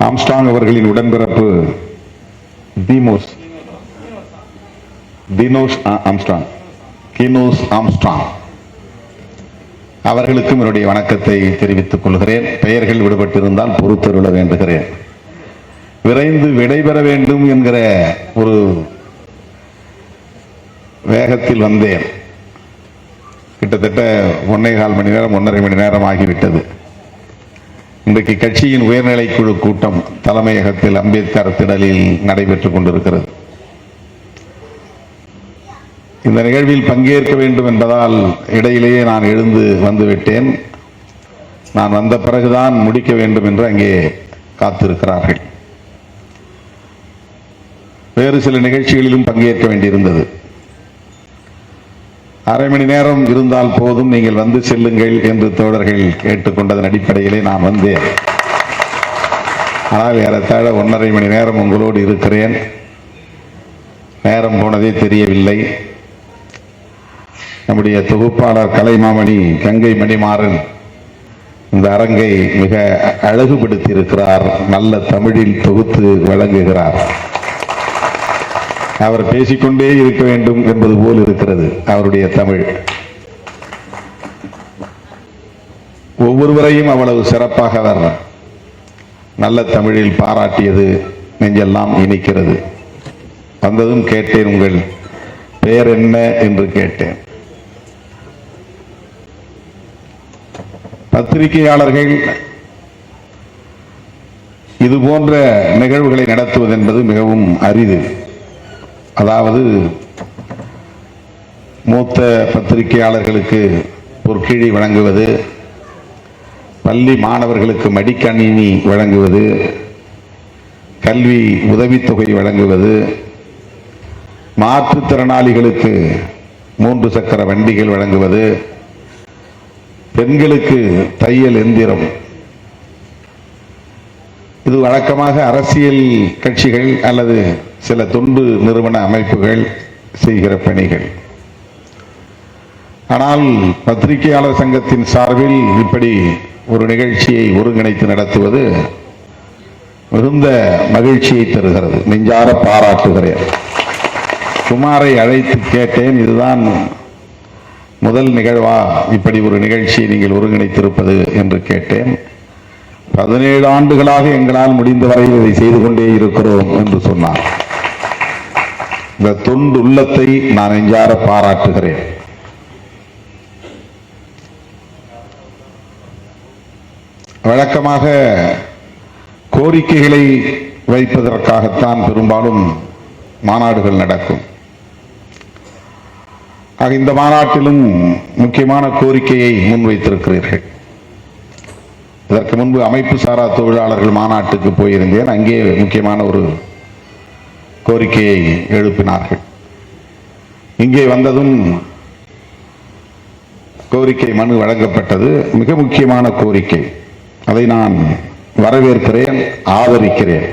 Armstrong அவர்களின் உடன்பிறப்பு தீமோஸ். தினோஸ் Armstrong. கினோஸ் Armstrong. அவர்களுக்கும் என்னுடைய வணக்கத்தை தெரிவித்துக் கொள்கிறேன். பெயர்கள் விடுபட்டிருந்தால் பொறுத்தருள வேண்டுகிறேன். விரைந்து விடைபெற வேண்டும் என்கிற ஒரு வேகத்தில் வந்தேன். கிட்டத்தட்ட ஒன்னே கால் மணி நேரம் ஒன்றரை மணி நேரம் ஆகிவிட்டது. இன்றைக்கு கட்சியின் உயர்நிலை குழு கூட்டம் தலைமையகத்தில் அம்பேத்கர் திடலில் நடைபெற்றுக் கொண்டிருக்கிறது. இந்த நிகழ்வில் பங்கேற்க வேண்டும் என்பதால் இடையிலேயே நான் எழுந்து வந்துவிட்டேன். நான் வந்த பிறகுதான் முடிக்க வேண்டும் என்று அங்கே காத்திருக்கிறார்கள். வேறு சில நிகழ்ச்சிகளிலும் பங்கேற்க வேண்டியிருந்தது. அரை மணி நேரம் இருந்தால் போதும். நீங்கள் வந்து செல்லுங்கள் என்று தோழர்கள் கேட்டுக்கொண்டதன் அடிப்படையிலே நான் வந்தேன். ஆனால் ஏறத்தாழ ஒன்றரை மணி நேரம் உங்களோடு இருக்கிறேன். நேரம் போனதே தெரியவில்லை. நம்முடைய தொகுப்பாளர் கலைமாமணி கங்கை மணிமாறன் இந்த அரங்கை மிக அழகுபடுத்தி இருக்கிறார் நல்ல தமிழில் தொகுத்து வழங்குகிறார். அவர் பேசிக்கொண்டே இருக்க வேண்டும் என்பது போல் இருக்கிறது அவருடைய தமிழ். ஒவ்வொருவரையும் அவ்வளவு சிறப்பாக அவர் நல்ல தமிழில் பாராட்டியது நெஞ்செல்லாம் இனிக்கிறது. வந்ததும் கேட்டேன் உங்கள் பெயர் என்ன என்று கேட்டேன். பத்திரிகையாளர்கள் இது போன்ற நிகழ்வுகளை நடத்துவது என்பது மிகவும் அரிது. அதாவது மூத்த பத்திரிகையாளர்களுக்கு பொற்கிழி வழங்குவது பள்ளி மாணவர்களுக்கு மடிக்கணினி வழங்குவது கல்வி உதவித்தொகை வழங்குவது மாற்றுத்திறனாளிகளுக்கு மூன்று சக்கர வண்டிகள் வழங்குவது பெண்களுக்கு தையல் எந்திரம் இது வழக்கமாக அரசியல் கட்சிகள் அல்லது சில தொண்டு நிறுவன அமைப்புகள் செய்கிற பணிகள். ஆனால் பத்திரிகையாளர் சங்கத்தின் சார்பில் இப்படி ஒரு நிகழ்ச்சியை ஒருங்கிணைத்து நடத்துவது மிகுந்த மகிழ்ச்சியை தருகிறது. நெஞ்சார பாராட்டுகிறேன். குமாரை அழைத்து கேட்டேன் இதுதான் முதல் நிகழ்வா? இப்படி ஒரு நிகழ்ச்சியை நீங்கள் ஒருங்கிணைத்திருப்பது? என்று கேட்டேன். பதினேழு ஆண்டுகளாக எங்களால் முடிந்தவரை இதை செய்து கொண்டே இருக்கிறோம் என்று சொன்னார். இந்த தொண்டு உள்ளத்தை நான் எஞ்சார பாராட்டுகிறேன். வழக்கமாக கோரிக்கைகளை வைப்பதற்காகத்தான் பெரும்பாலும் மாநாடுகள் நடக்கும். ஆக இந்த மாநாட்டிலும் முக்கியமான கோரிக்கையை முன்வைத்திருக்கிறீர்கள். முன்பு அமைப்பு சாரா தொழிலாளர்கள் மாநாட்டுக்கு போயிருந்தேன். அங்கே முக்கியமான ஒரு கோரிக்கையை எழுப்பினார்கள். இங்கே வந்ததும் கோரிக்கை மனு வழங்கப்பட்டது. மிக முக்கியமான கோரிக்கை. அதை நான் வரவேற்கிறேன் ஆதரிக்கிறேன்.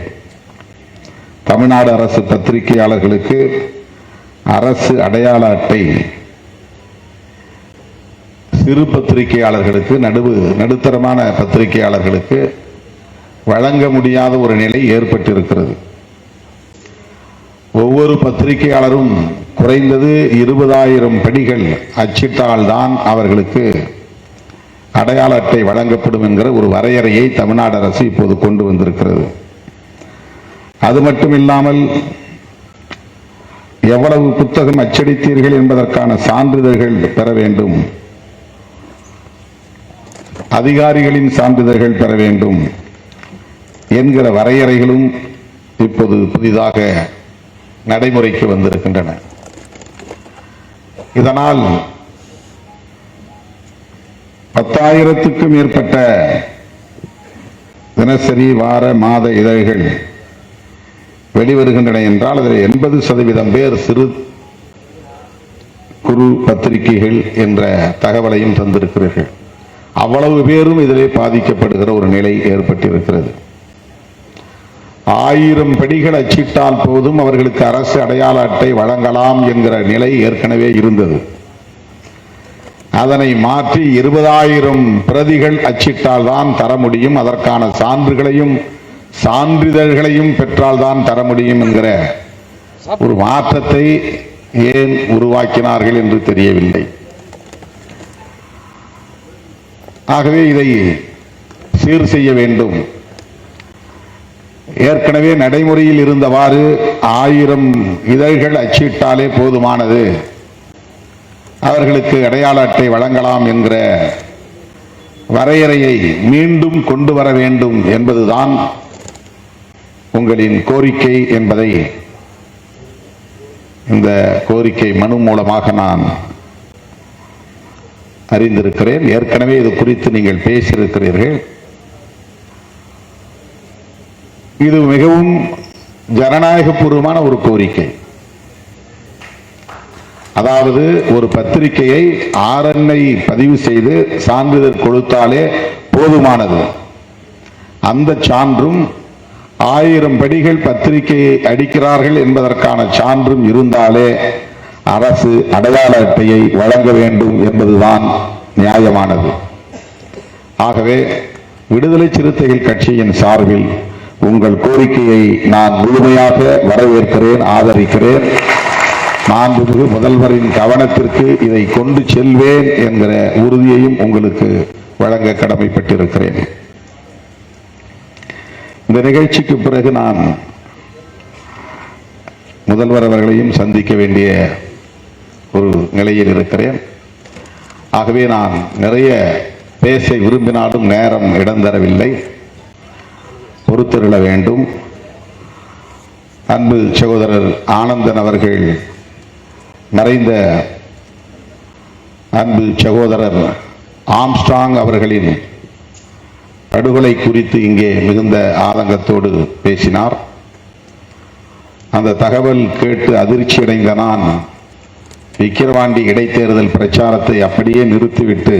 தமிழ்நாடு அரசு பத்திரிகையாளர்களுக்கு அரசு அடையாள அட்டை சிறு பத்திரிகையாளர்களுக்கு நடுவு நடுத்தரமான பத்திரிகையாளர்களுக்கு வழங்க முடியாத ஒரு நிலை ஏற்பட்டிருக்கிறது. ஒவ்வொரு பத்திரிகையாளரும் குறைந்தது இருபதாயிரம் படிகள் அச்சிட்டால்தான் அவர்களுக்கு அடையாள அட்டை வழங்கப்படும் என்கிற ஒரு வரையறையை தமிழ்நாடு அரசு இப்போது கொண்டு வந்திருக்கிறது. அது மட்டும் இல்லாமல் எவ்வளவு புத்தகம் அச்சடித்தீர்கள் என்பதற்கான சான்றிதழ்கள் பெற வேண்டும். அதிகாரிகளின் சான்றிதழ்கள் பெற வேண்டும் என்கிற வரையறைகளும் இப்போது புதிதாக நடைமுறைக்கு வந்திருக்கின்றன. இதனால் பத்தாயிரத்துக்கும் மேற்பட்ட தினசரி வார மாத இதழ்கள் வெளிவருகின்றன என்றால் அதில் எண்பது சதவீதம் பேர் சிறு குறு பத்திரிகைகள் என்ற தகவலையும் தந்திருக்கிறீர்கள். அவ்வளவு பேரும் இதிலே பாதிக்கப்படுகிற ஒரு நிலை ஏற்பட்டிருக்கிறது. ஆயிரம் படிகள் அச்சிட்டால் போதும் அவர்களுக்கு அரசு அடையாள அட்டை வழங்கலாம் என்கிற நிலை ஏற்கனவே இருந்தது. அதனை மாற்றி இருபதாயிரம் பிரதிகள் அச்சிட்டால் தான் தர முடியும். அதற்கான சான்றுகளையும் சான்றிதழ்களையும் பெற்றால்தான் தர முடியும் என்கிற ஒரு மாற்றத்தை ஏன் உருவாக்கினார்கள் என்று தெரியவில்லை. ஆகவே இதை சீர் செய்ய வேண்டும். ஏற்கனவே நடைமுறையில் இருந்தவாறு ஆயிரம் இதழ்கள் அச்சிட்டாலே போதுமானது. அவர்களுக்கு அடையாள அட்டை வழங்கலாம் என்கிற வரையறையை மீண்டும் கொண்டு வர வேண்டும் என்பதுதான் உங்களின் கோரிக்கை என்பதை இந்த கோரிக்கை மனு மூலமாக நான் அறிந்திருக்கிறேன். ஏற்கனவே இது குறித்து நீங்கள் பேசியிருக்கிறீர்கள். இது மிகவும் ஜனநாயகபூர்வமான ஒரு கோரிக்கை. அதாவது ஒரு பத்திரிகையை ஆர்என்ஐ பதிவு செய்து சான்றிதழ் கொடுத்தாலே போதுமானது. அந்த சான்றும் ஆயிரம் படிகள் பத்திரிகையை அடிக்கிறார்கள் என்பதற்கான சான்றும் இருந்தாலே அரசு அடையாள அட்டையை வழங்க வேண்டும் என்பதுதான் நியாயமானது. ஆகவே விடுதலை சிறுத்தைகள் கட்சியின் சார்பில் உங்கள் கோரிக்கையை நான் முழுமையாக வரவேற்கிறேன் ஆதரிக்கிறேன். மாண்புமிகு முதல்வரின் கவனத்திற்கு இதை கொண்டு செல்வேன் என்கிற உறுதியையும் உங்களுக்கு வழங்க கடமைப்பட்டிருக்கிறேன். இந்த நிகழ்ச்சிக்கு பிறகு நான் முதல்வர் அவர்களையும் சந்திக்க வேண்டிய நிலையில் இருக்கிறேன். ஆகவே நான் நிறைய பேச விரும்பினாலும் நேரம் இடம் தரவில்லை. பொறுத்திருள வேண்டும். அன்பு சகோதரர் ஆனந்தன் அவர்கள் மறைந்த அன்பு சகோதரர் ஆம்ஸ்டாங் அவர்களின் படுகொலை குறித்து இங்கே மிகுந்த ஆதங்கத்தோடு பேசினார். அந்த தகவல் கேட்டு அதிர்ச்சி அடைந்த நான் விக்கிரவாண்டி இடைத்தேர்தல் பிரச்சாரத்தை அப்படியே நிறுத்திவிட்டு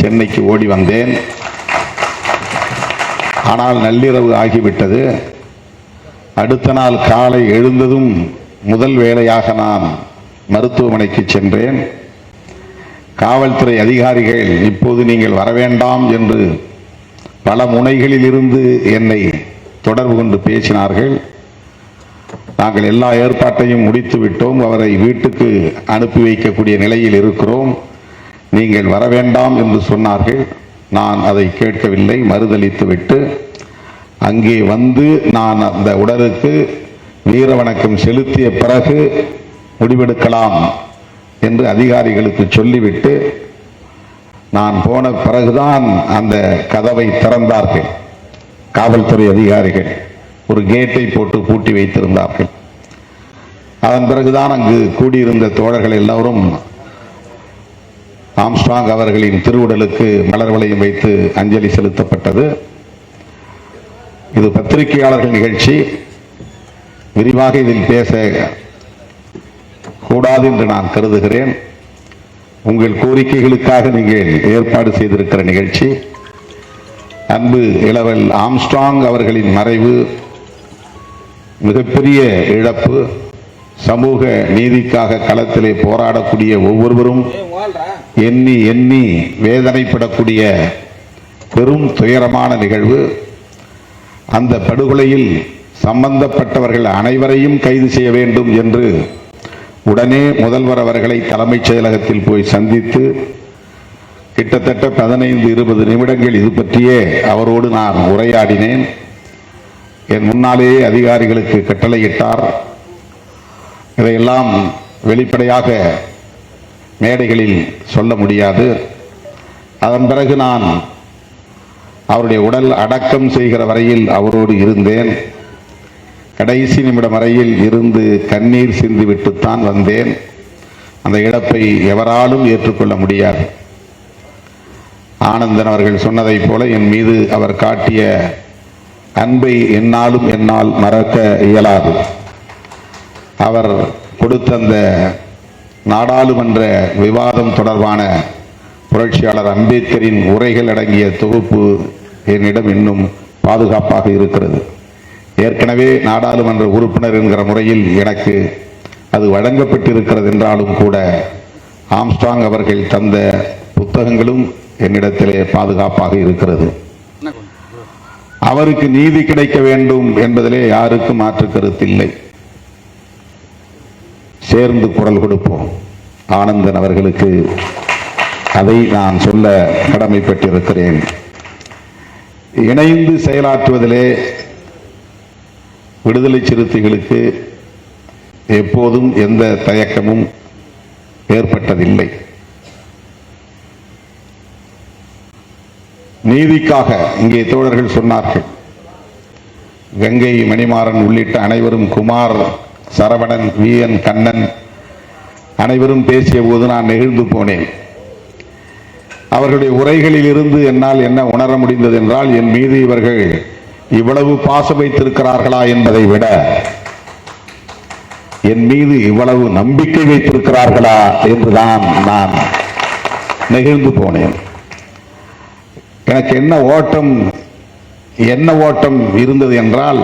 சென்னைக்கு ஓடி வந்தேன். ஆனால் நள்ளிரவு ஆகிவிட்டது. அடுத்த நாள் காலை எழுந்ததும் முதல் வேளையாக நான் மருத்துவமனைக்கு சென்றேன். காவல்துறை அதிகாரிகள் இப்போது நீங்கள் வரவேண்டாம் என்று பல முனைகளில் இருந்து என்னை தொடர்பு கொண்டு பேசினார்கள். நாங்கள் எல்லா ஏற்பாட்டையும் முடித்து விட்டோம் அவரை வீட்டுக்கு அனுப்பி வைக்கக்கூடிய நிலையில் இருக்கிறோம். நீங்கள் வர வேண்டாம் என்று சொன்னார்கள். நான் அதை கேட்கவில்லை மறுதளித்து விட்டு. அங்கே வந்து நான் அந்த உடலுக்கு வீர வணக்கம் செலுத்திய பிறகு முடிவெடுக்கலாம் என்று அதிகாரிகளுக்கு சொல்லிவிட்டு நான் போன பிறகுதான் அந்த கதவை திறந்தார்கள். காவல்துறை அதிகாரிகள். ஒரு கேட்டை போட்டு பூட்டி வைத்திருந்தார்கள். அதன் பிறகுதான் அங்கு கூடியிருந்த தோழர்கள் எல்லோரும் ஆம்ஸ்ட்ராங் அவர்களின் திருவுடலுக்கு மலர் வளையம் வைத்து அஞ்சலி செலுத்தப்பட்டது. இது பத்திரிகையாளர்கள் நிகழ்ச்சி. விரிவாக இதில் பேச கூடாது என்று நான் கருதுகிறேன். உங்கள் கோரிக்கைகளுக்காக நீங்கள் ஏற்பாடு செய்திருக்கிற நிகழ்ச்சி. அன்பு இளவல் ஆம்ஸ்ட்ராங் அவர்களின் மறைவு மிகப்பெரிய இழப்பு சமூக நீதிக்காக களத்திலே போராடக்கூடிய ஒவ்வொருவரும் எண்ணி எண்ணி வேதனைப்படக்கூடிய பெரும் துயரமான நிகழ்வு. அந்த படுகொலையில் சம்பந்தப்பட்டவர்கள் அனைவரையும் கைது செய்ய வேண்டும் என்று உடனே முதல்வர் அவர்களை தலைமைச் செயலகத்தில் போய் சந்தித்து கிட்டத்தட்ட பதினைந்து இருபது நிமிடங்கள் இது பற்றியே அவரோடு நான் உரையாடினேன். என் முன்னாலேயே அதிகாரிகளுக்கு கட்டளையிட்டார். இதையெல்லாம் வெளிப்படையாக மேடைகளில் சொல்ல முடியாது. அதன் பிறகு நான் அவருடைய உடல் அடக்கம் செய்கிற வரையில் அவரோடு இருந்தேன். கடைசி நிமிடம் வரையில் இருந்து கண்ணீர் சிந்திவிட்டுத்தான் வந்தேன். அந்த இழப்பை எவராலும் ஏற்றுக்கொள்ள முடியாது. ஆனந்தன் அவர்கள் சொன்னதைப் போல என் மீது அவர் காட்டிய அன்பை என்னாலும் என்னால் மறக்க இயலாது. அவர் கொடுத்த அந்த நாடாளுமன்ற விவாதம் தொடர்பான புரட்சியாளர் அம்பேத்கரின் உரைகள் அடங்கிய தொகுப்பு என்னிடம் இன்னும் பாதுகாப்பாக இருக்கிறது. ஏற்கனவே நாடாளுமன்ற உறுப்பினர் என்கிற முறையில் எனக்கு அது வழங்கப்பட்டிருக்கிறது என்றாலும் கூட ஆம்ஸ்டாங் அவர்கள் தந்த புத்தகங்களும் என்னிடத்திலே பாதுகாப்பாக இருக்கிறது. அவருக்கு நீதி கிடைக்க வேண்டும் என்பதிலே யாருக்கும் மாற்று கருத்தில்லை. சேர்ந்து குரல் கொடுப்போம். ஆனந்தன் அவர்களுக்கு அதை நான் சொல்ல கடமைப்பட்டிருக்கிறேன். இணைந்து செயலாற்றுவதிலே விடுதலை சிறுத்தைகளுக்கு எப்போதும் எந்த தயக்கமும் ஏற்பட்டதில்லை. நீதிக்காக இங்கே தோழர்கள் சொன்னார்கள். கங்கை மணிமாறன் உள்ளிட்ட அனைவரும் குமார் சரவணன் வி என் கண்ணன் அனைவரும் பேசிய போது நான் நெகிழ்ந்து போனேன். அவர்களுடைய உரைகளில் இருந்து என்னால் என்ன உணர முடிந்தது என்றால் என் மீது இவர்கள் இவ்வளவு பாசம் வைத்திருக்கிறார்களா என்பதை விட என் மீது இவ்வளவு நம்பிக்கை வைத்திருக்கிறார்களா என்றுதான் நான் நெகிழ்ந்து போனேன். எனக்கு என்ன ஓட்டம் என்ன ஓட்டம் இருந்தது என்றால்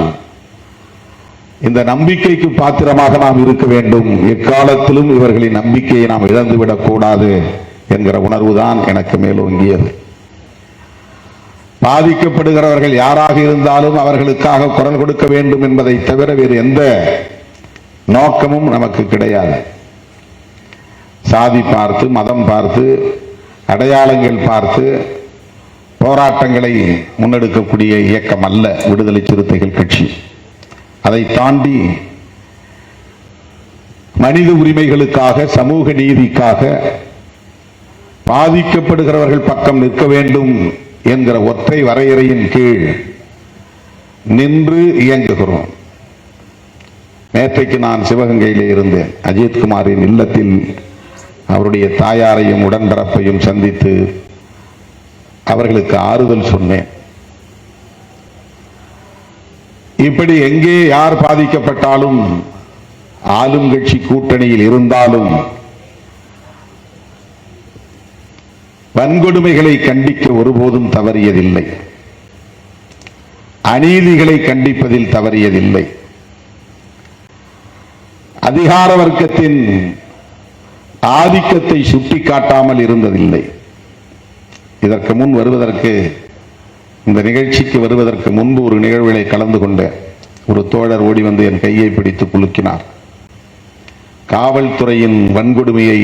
இந்த நம்பிக்கைக்கு பாத்திரமாக நாம் இருக்க வேண்டும். எக்காலத்திலும் இவர்களின் நம்பிக்கையை நாம் இழந்துவிடக் கூடாது என்கிற உணர்வுதான் எனக்கு மேலோங்கியது பாதிக்கப்படுகிறவர்கள் யாராக இருந்தாலும் அவர்களுக்காக குரல் கொடுக்க வேண்டும் என்பதை தவிர வேறு எந்த நோக்கமும் நமக்கு கிடையாது. சாதி பார்த்து மதம் பார்த்து அடையாளங்கள் பார்த்து போராட்டங்களை முன்னெடுக்கக்கூடிய இயக்கம் அல்ல விடுதலை சிறுத்தைகள் கட்சி. அதை தாண்டி மனித உரிமைகளுக்காக சமூக நீதிக்காக பாதிக்கப்படுகிறவர்கள் பக்கம் நிற்க வேண்டும் என்கிற ஒற்றை வரையறையின் கீழ் நின்று இயங்குகிறோம். நேற்றைக்கு நான் சிவகங்கையிலே இருந்தேன். அஜித்குமாரின் இல்லத்தில் அவருடைய தாயாரையும் உடன்பிறப்பையும் சந்தித்து அவர்களுக்கு ஆறுதல் சொன்னேன். இப்படி எங்கே யார் பாதிக்கப்பட்டாலும் ஆளும் கட்சி கூட்டணியில் இருந்தாலும் வன்கொடுமைகளை கண்டிக்க ஒருபோதும் தவறியதில்லை. அநீதிகளை கண்டிப்பதில் தவறியதில்லை. அதிகார வர்க்கத்தின் ஆதிக்கத்தை சுட்டிக்காட்டாமல் இருந்ததில்லை. இதற்கு முன் வருவதற்கு இந்த நிகழ்ச்சிக்கு வருவதற்கு முன்பு ஒரு நிகழ்வுகளை கலந்து கொண்டேன் ஒரு தோழர் ஓடி வந்து என் கையை பிடித்து குலுக்கினார். காவல்துறையின் வன்கொடுமையை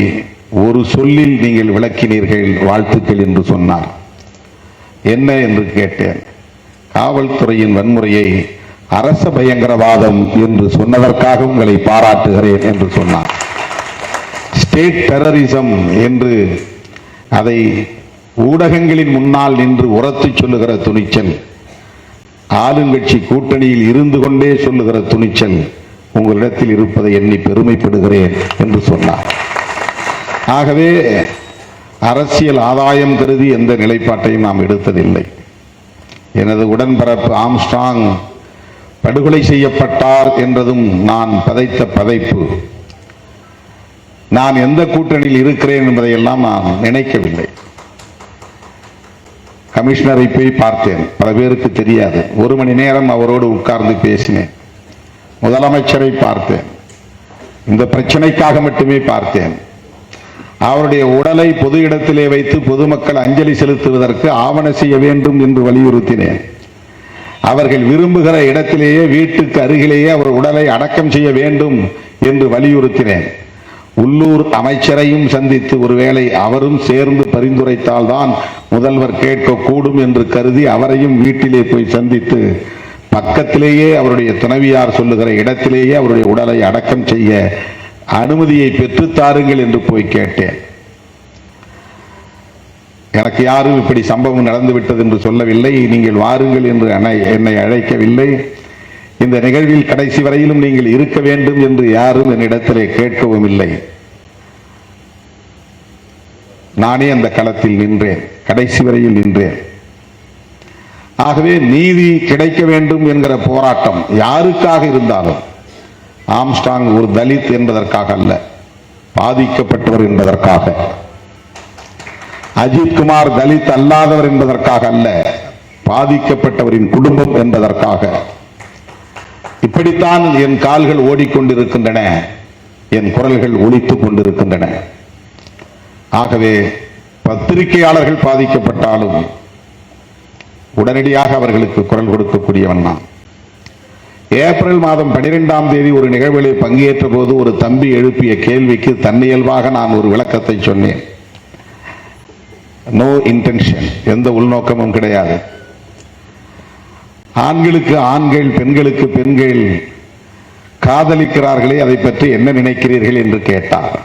ஒரு சொல்லில் நீங்கள் விளக்கினீர்கள் வாழ்த்துக்கள் என்று சொன்னார். என்ன என்று கேட்டேன். காவல்துறையின் வன்முறையை அரச பயங்கரவாதம் என்று சொன்னதற்காக உங்களை பாராட்டுகிறேன் என்று சொன்னார். ஸ்டேட் டெரரிசம் என்று அதை ஊடகங்களின் முன்னால் நின்று உரத்து சொல்லுகிற துணிச்சல். ஆளுங்கட்சி கூட்டணியில் இருந்து கொண்டே சொல்லுகிற துணிச்சல் உங்களிடத்தில் இருப்பதை எண்ணி பெருமைப்படுகிறேன் என்று சொன்னார். ஆகவே அரசியல் ஆதாயம் கருதி எந்த நிலைப்பாட்டையும் நாம் எடுத்ததில்லை. எனது உடன்பிறப்பு ஆம்ஸ்டாங் படுகொலை செய்யப்பட்டார் என்றதும் நான் பதைத்த பதைப்பு. நான் எந்த கூட்டணியில் இருக்கிறேன் என்பதையெல்லாம் நான் நினைக்கவில்லை. கமிஷனரை போய் பார்த்தேன். பல பேருக்கு தெரியாது. ஒரு மணி நேரம் அவரோடு உட்கார்ந்து பேசினேன். முதலமைச்சரை பார்த்தேன். இந்த பிரச்சனைக்காக மட்டுமே பார்த்தேன். அவருடைய உடலை பொது இடத்திலே வைத்து பொதுமக்கள் அஞ்சலி செலுத்துவதற்கு ஆவண செய்ய வேண்டும் என்று வலியுறுத்தினேன். அவர்கள் விரும்புகிற இடத்திலேயே வீட்டுக்கு அருகிலேயே அவர் உடலை அடக்கம் செய்ய வேண்டும் என்று வலியுறுத்தினேன். உள்ளூர் அமைச்சரையும் சந்தித்து ஒருவேளை அவரும் சேர்ந்து பரிந்துரைத்தால்தான் முதல்வர் கேட்கக்கூடும் என்று கருதி அவரையும் வீட்டிலே போய் சந்தித்து பக்கத்திலேயே அவருடைய துணைவியார் சொல்லுகிற இடத்திலேயே அவருடைய உடலை அடக்கம் செய்ய அனுமதியை பெற்று தாருங்கள் என்று போய் கேட்டேன். எனக்கு யாரும் இப்படி சம்பவம் நடந்துவிட்டது என்று சொல்லவில்லை. நீங்கள் வாருங்கள் என்று என்னை அழைக்கவில்லை. இந்த நிகழ்வில் கடைசி வரையிலும் நீங்கள் இருக்க வேண்டும் என்று யாரும் என்னிடத்திலே கேட்கவும் இல்லை. நானே அந்த களத்தில் நின்றேன். கடைசி வரையில் நின்றேன். ஆகவே நீதி கிடைக்க வேண்டும் என்கிற போராட்டம் யாருக்காக இருந்தாலும் ஆம்ஸ்டாங் ஒரு தலித் என்பதற்காக அல்ல பாதிக்கப்பட்டவர் என்பதற்காக. அஜித்குமார் தலித் அல்லாதவர் என்பதற்காக அல்ல பாதிக்கப்பட்டவரின் குடும்பம் என்பதற்காக. இப்படித்தான் என் கால்கள் ஓடிக்கொண்டிருக்கின்றன. என் குரல்கள் ஒலித்துக் கொண்டிருக்கின்றன. ஆகவே பத்திரிகையாளர்கள் பாதிக்கப்பட்டாலும் உடனடியாக அவர்களுக்கு குரல் கொடுக்கக்கூடியவன் நான். ஏப்ரல் மாதம் பனிரெண்டாம் தேதி ஒரு நிகழ்விலே பங்கேற்ற போது ஒரு தம்பி எழுப்பிய கேள்விக்கு தன்னியல்பாக நான் ஒரு விளக்கத்தை சொன்னேன். நோ இன்டென்ஷன் எந்த உள்நோக்கமும் கிடையாது. ஆண்களுக்கு ஆண்கள் பெண்களுக்கு பெண்கள் காதலிக்கிறார்களே அதை பற்றி என்ன நினைக்கிறீர்கள் என்று கேட்டார்.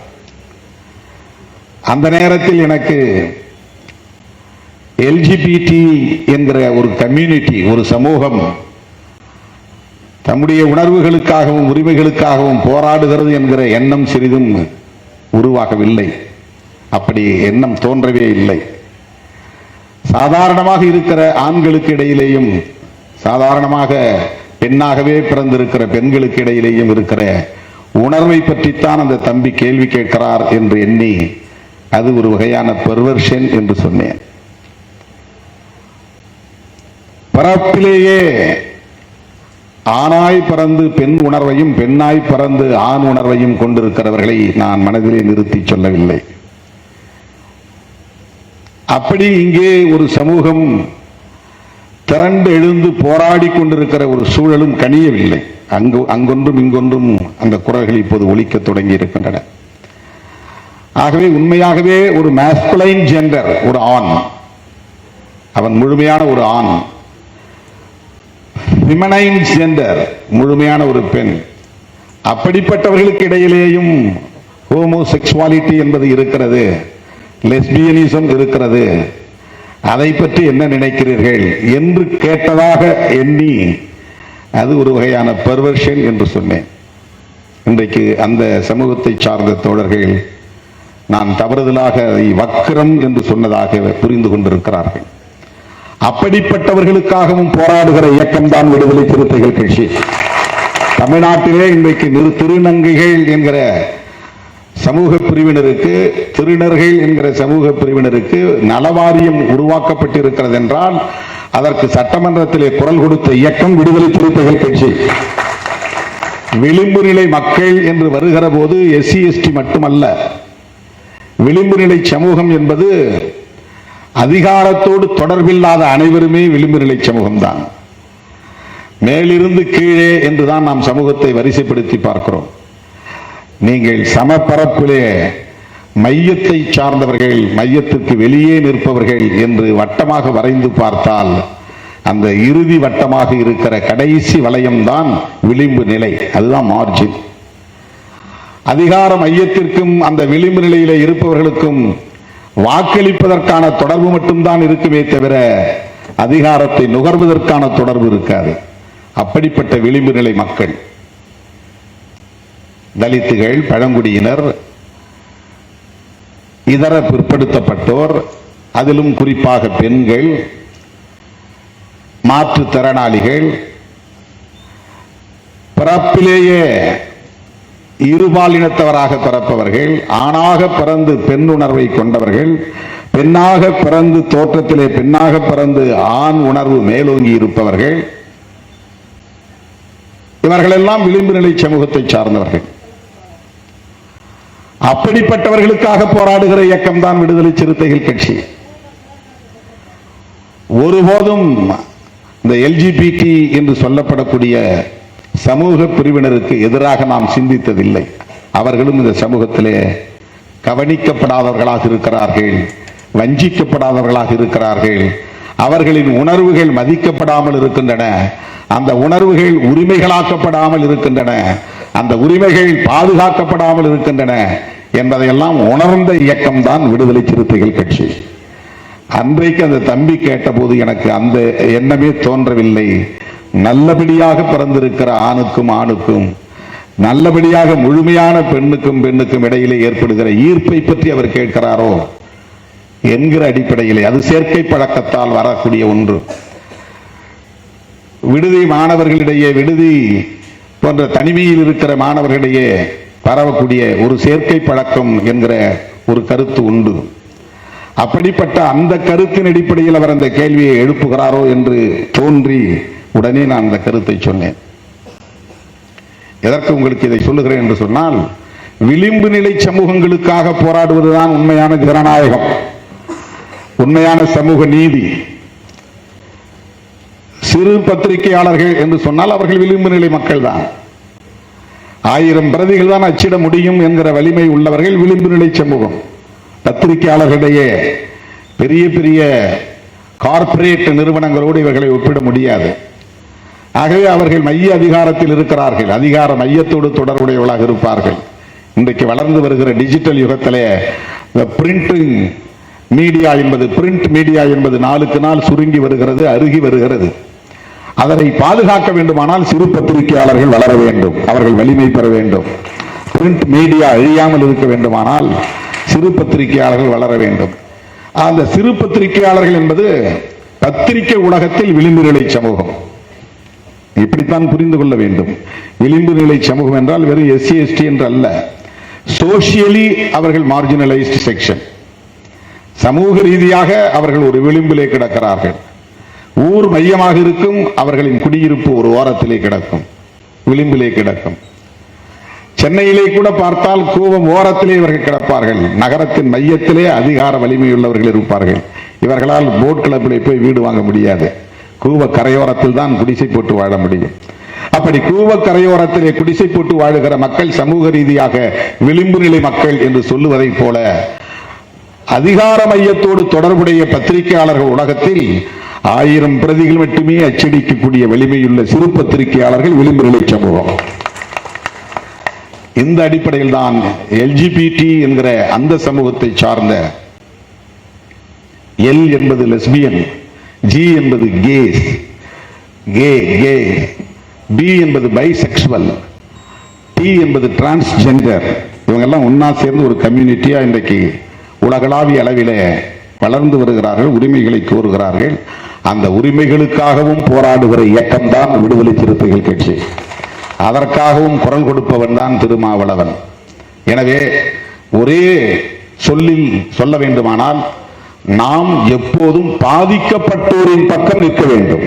அந்த நேரத்தில் எனக்கு எல்ஜிபிடி என்கிற ஒரு கம்யூனிட்டி ஒரு சமூகம் தம்முடைய உணர்வுகளுக்காகவும் உரிமைகளுக்காகவும் போராடுகிறது என்கிற எண்ணம் சிறிதும் உருவாகவில்லை. அப்படி எண்ணம் தோன்றவே இல்லை. சாதாரணமாக இருக்கிற ஆண்களுக்கு இடையிலேயும் சாதாரணமாக பெண்ணாகவே பிறந்திருக்கிற பெண்களுக்கு இடையிலேயும் இருக்கிற உணர்வை பற்றித்தான் அந்த தம்பி கேள்வி கேட்கிறார் என்று எண்ணி அது ஒரு வகையான பெர்வர்ஷன் என்று சொன்னேன். பரப்பிலேயே ஆணாய் பறந்து பெண் உணர்வையும் பெண்ணாய் பறந்து ஆண் உணர்வையும் கொண்டிருக்கிறவர்களை நான் மனதிலே நிறுத்தி சொல்லவில்லை. அப்படி இங்கே ஒரு சமூகம் திரண்டு எழுந்து போராடி கொண்டிருக்கிற ஒரு சூழலும் கனியவில்லை. அங்கு அங்கொன்றும் இங்கொன்றும் அந்த குரல்கள் இப்போது ஒழிக்க தொடங்கி இருக்கின்றன. ஆகவே உண்மையாகவே ஒரு மேஸ்குலைன் ஜெண்டர் ஒரு ஆண் அவன் முழுமையான ஒரு ஆண் விமனைன் ஜெண்டர் முழுமையான ஒரு பெண் அப்படிப்பட்டவர்களுக்கு இடையிலேயும் ஹோமோசெக்சுவாலிட்டி என்பது இருக்கிறது லெஸ்பியனிசம் இருக்கிறது அதை பற்றி என்ன நினைக்கிறீர்கள் என்று கேட்டதாக எண்ணி அது ஒரு வகையான பர்வர்ஷன் என்று சொன்னேன். இன்றைக்கு அந்த சமூகத்தை சார்ந்த தோழர்கள் நான் தவறுதலாக அதை என்று சொன்னதாக புரிந்து கொண்டிருக்கிறார்கள். அப்படிப்பட்டவர்களுக்காகவும் போராடுகிற இயக்கம்தான் விடுதலை சிறுத்தைகள் கட்சி. தமிழ்நாட்டிலே இன்றைக்கு நிறு திருநங்கைகள் என்கிற சமூக பிரிவினருக்கு திருநர்கள் என்கிற சமூக பிரிவினருக்கு நலவாரியம் உருவாக்கப்பட்டிருக்கிறது என்றால் அதற்கு சட்டமன்றத்திலே குரல் கொடுத்த இயக்கம் விடுதலை சிறுத்தைகள் கட்சி. விளிம்பு நிலை மக்கள் என்று வருகிற போது எஸ்சி எஸ்டி மட்டுமல்ல விளிம்பு நிலை சமூகம் என்பது அதிகாரத்தோடு தொடர்பில்லாத அனைவருமே விளிம்பு நிலை சமூகம்தான். மேலிருந்து கீழே என்றுதான் நாம் சமூகத்தை வரிசைப்படுத்தி பார்க்கிறோம். நீங்கள் சமப்பரப்பிலே மையத்தை சார்ந்தவர்கள் மையத்திற்கு வெளியே நிற்பவர்கள் என்று வட்டமாக வரைந்து பார்த்தால் அந்த இறுதி வட்டமாக இருக்கிற கடைசி வளையம்தான் விளிம்பு நிலை. அதுதான் மார்ஜின் அதிகார மையத்திற்கும் அந்த விளிம்பு நிலையில இருப்பவர்களுக்கும் வாக்களிப்பதற்கான தொடர்பு மட்டும்தான் இருக்குமே தவிர அதிகாரத்தை நுகர்வதற்கான தொடர்பு இருக்காது. அப்படிப்பட்ட விளிம்பு நிலை மக்கள். தலித்துகள் பழங்குடியினர் இதர பிற்படுத்தப்பட்டோர் அதிலும் குறிப்பாக பெண்கள் மாற்றுத்திறனாளிகள் பிறப்பிலேயே இருபாலினத்தவராக பிறப்பவர்கள் ஆணாக பிறந்து பெண் உணர்வை கொண்டவர்கள் பெண்ணாக பிறந்து தோற்றத்திலே பெண்ணாக பிறந்து ஆண் உணர்வு மேலோங்கி இருப்பவர்கள் இவர்களெல்லாம் விளிம்பு நிலை சமூகத்தை சார்ந்தவர்கள். அப்படிப்பட்டவர்களுக்காக போராடுகிற இயக்கம் தான் விடுதலை சிறுத்தைகள் கட்சி. ஒருபோதும் இந்த எல்ஜிபிடி என்று சொல்லப்படக்கூடிய சமூக பிரிவினருக்கு எதிராக நாம் சிந்தித்ததில்லை. அவர்களும் இந்த சமூகத்திலே கவனிக்கப்படாதவர்களாக இருக்கிறார்கள் வஞ்சிக்கப்படாதவர்களாக இருக்கிறார்கள். அவர்களின் உணர்வுகள் மதிக்கப்படாமல் இருக்கின்றன. அந்த உணர்வுகள் உரிமைகளாக்கப்படாமல் இருக்கின்றன. அந்த உரிமைகள் பாதுகாக்கப்படாமல் இருக்கின்றன என்பதையெல்லாம் உணர்ந்த இயக்கம்தான் விடுதலை சிறுத்தைகள் கட்சி. அன்றைக்கு அந்த தம்பி கேட்டபோது எனக்கு அந்த எண்ணமே தோன்றவில்லை. நல்லபடியாக பிறந்திருக்கிற ஆணுக்கும் ஆணுக்கும் நல்லபடியாக முழுமையான பெண்ணுக்கும் பெண்ணுக்கும் இடையிலே ஏற்படுகிற ஈர்ப்பை பற்றி அவர் கேட்கிறாரோ என்கிற அடிப்படையிலே அது சேர்க்கை பழக்கத்தால் வரக்கூடிய ஒன்று. விடுதி மாணவர்களிடையே விடுதி போன்ற தனிமையில் இருக்கிற மாணவர்களிடையே பரவக்கூடிய ஒரு சேர்க்கை பழக்கம் என்கிற ஒரு கருத்து உண்டு. அப்படிப்பட்ட அந்த கருத்தின் அடிப்படையில் அவர் அந்த கேள்வியை எழுப்புகிறாரோ என்று தோன்றி உடனே நான் அந்த கருத்தை சொன்னேன். எதற்கு உங்களுக்கு இதை சொல்லுகிறேன் என்று சொன்னால் விளிம்பு நிலை சமூகங்களுக்காக போராடுவதுதான் உண்மையான ஜனநாயகம். உண்மையான சமூக நீதி. சிறு பத்திரிகையாளர்கள் என்று சொன்னால் அவர்கள் விளிம்பு நிலை மக்கள் தான் ஆயிரம் பிரதிகள் தான் அச்சிட முடியும் என்கிற வலிமை உள்ளவர்கள் விளிம்பு நிலை சமூகம். பத்திரிகையாளர்களிடையே பெரிய பெரிய கார்ப்பரேட் நிறுவனங்களோடு இவர்களை ஒப்பிட முடியாது. ஆகவே அவர்கள் மைய அதிகாரத்தில் இருக்கிறார்கள். அதிகார மையத்தோடு தொடர்புடையவர்களாக இருப்பார்கள். இன்றைக்கு வளர்ந்து வருகிற டிஜிட்டல் யுகத்திலே பிரிண்டிங் மீடியா என்பது பிரிண்ட் மீடியா என்பது நாளுக்கு நாள் சுருங்கி வருகிறது அருகி வருகிறது. அதனை பாதுகாக்க வேண்டுமானால் சிறு பத்திரிகையாளர்கள் வளர வேண்டும். அவர்கள் வலிமை பெற வேண்டும். பிரிண்ட் மீடியா அழியாமல் இருக்க வேண்டுமானால் சிறு பத்திரிகையாளர்கள் வளர வேண்டும். அந்த சிறு பத்திரிகையாளர்கள் என்பது பத்திரிகை உலகத்தில் விளிம்பு நிலை சமூகம். இப்படித்தான் புரிந்து கொள்ள வேண்டும். விளிம்பு நிலை சமூகம் என்றால் வெறும் எஸ்சி எஸ்டி என்று அல்ல சோசியலி அவர்கள் மார்ஜினலைஸ்ட் செக்ஷன் சமூக ரீதியாக அவர்கள் ஒரு விளிம்பிலே கிடக்கிறார்கள். ஊர் மையமாக இருக்கும் அவர்களின் குடியிருப்பு ஒரு ஓரத்திலே கிடக்கும் விளிம்பிலே கிடக்கும். சென்னையிலே கூட பார்த்தால் கூவம் ஓரத்திலே இவர்கள் கிடப்பார்கள். நகரத்தின் மையத்திலே அதிகார வலிமையுள்ளவர்கள் இருப்பார்கள். இவர்களால் போட் கிளப்பிலே போய் வீடு வாங்க முடியாது. கூவ கரையோரத்தில் தான் குடிசை போட்டு வாழ முடியும். அப்படி கூவ கரையோரத்திலே குடிசை போட்டு வாழுகிற மக்கள் சமூக ரீதியாக விளிம்பு நிலை மக்கள் என்று சொல்லுவதைப் போல அதிகார மையத்தோடு தொடர்புடைய பத்திரிகையாளர்கள் உலகத்தில் ஆயிரம் பிரதிகள் மட்டுமே அச்சடிக்கக்கூடிய வலிமையுள்ள சிறு பத்திரிகையாளர்கள் விளிம்பு சமூகம். இந்த அடிப்படையில் தான் எல்ஜிபிடி என்கிற அந்த சமூகத்தை சார்ந்த எல் என்பது லெஸ்பியன் ஜி என்பது கேஸ் கே கே பி என்பது பைசெக்சுவல் டி என்பது டிரான்ஸ்ஜெண்டர் இவங்கெல்லாம் ஒன்னா சேர்ந்து ஒரு கம்யூனிட்டியா இன்றைக்கு உலகளாவிய அளவிலே வளர்ந்து வருகிறார்கள் உரிமைகளை கோருகிறார்கள். அந்த உரிமைகளுக்காகவும் போராடுகிற இயக்கம்தான் விடுதலை சிறுத்தைகள் கட்சி. அதற்காகவும் குரல் கொடுப்பவன் தான் திருமாவளவன். எனவே ஒரே சொல்லில் சொல்ல வேண்டுமானால் நாம் எப்போதும் பாதிக்கப்பட்டோரின் பக்கம் நிற்க வேண்டும்.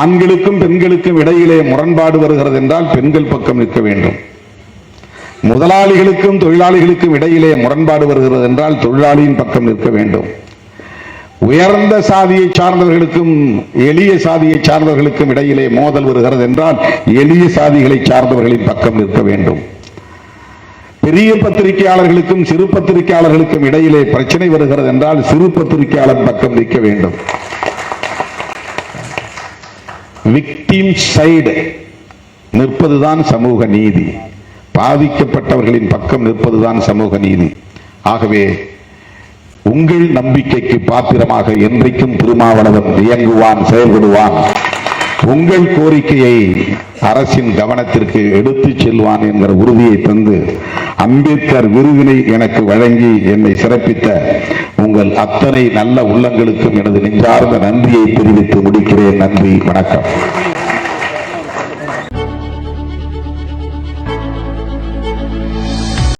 ஆண்களுக்கும் பெண்களுக்கும் இடையிலே முரண்பாடு வருகிறது என்றால் பெண்கள் பக்கம் நிற்க வேண்டும். முதலாளிகளுக்கும் தொழிலாளிகளுக்கும் இடையிலே முரண்பாடு வருகிறது என்றால் தொழிலாளியின் பக்கம் நிற்க வேண்டும். உயர்ந்த சாதியை சார்ந்தவர்களுக்கும் எளிய சாதியை சார்ந்தவர்களுக்கும் இடையிலே மோதல் வருகிறது என்றால் எளிய சாதிகளை சார்ந்தவர்களின் பக்கம் நிற்க வேண்டும். பெரிய பத்திரிகையாளர்களுக்கும் சிறு பத்திரிகையாளர்களுக்கும் இடையிலே பிரச்சனை வருகிறது என்றால் சிறு பத்திரிகையாளர் பக்கம் நிற்க வேண்டும். விக்டிம் சைடு நிற்பதுதான் சமூக நீதி. பாதிக்கப்பட்டவர்களின் பக்கம் நிற்பதுதான் சமூக நீதி. ஆகவே உங்கள் நம்பிக்கைக்கு பாத்திரமாக என்றைக்கும் திருமாவளவன் இயங்குவான் செயல்படுவான். உங்கள் கோரிக்கையை அரசின் கவனத்திற்கு எடுத்து செல்வான் என்கிற உறுதியை தந்து அம்பேத்கர் விருதினை எனக்கு வழங்கி என்னை சிறப்பித்த உங்கள் அத்தனை நல்ல உள்ளங்களுக்கும் எனது நெஞ்சார்ந்த நன்றியை தெரிவித்து முடிக்கிறேன். நன்றி வணக்கம்.